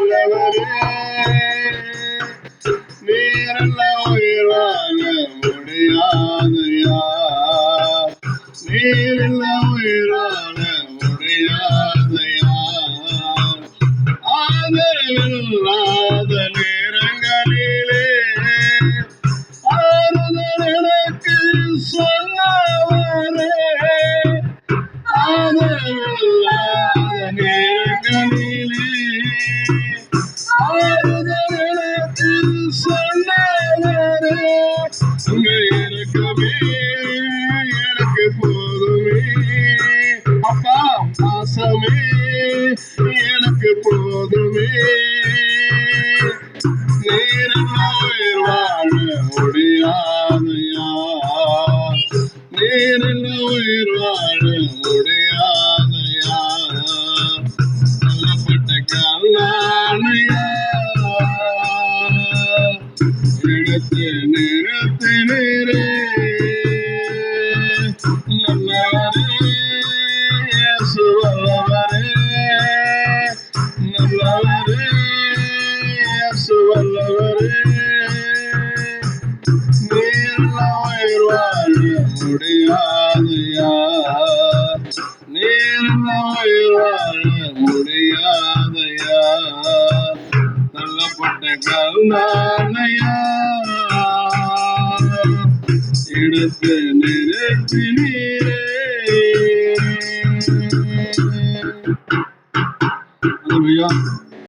வல்லவரே நீரல்ல உயிர் வாழ முடியாதையா நீரில்ல உயிர் வாழ முடியாதையா ஆதரவில்லா உங்க இறக்கமே எனக்கு போதுமே. அப்பா பாசமே எனக்கு போதுமே. நீரில் வாழ முடியாதையா நீரில் உயிர் வாழ முடியாதையா சொல்லப்பட்ட கல்லானையா எடுத்து நிறுத்தி நல்லவரே இயேசு நல்லவரே இயேசு வல்லவரே முடியாதையா? முடியாதையா? தள்ளப்பட்ட கருணானையா? எடுத்து நிறுத்தி நீரே Hallelujah.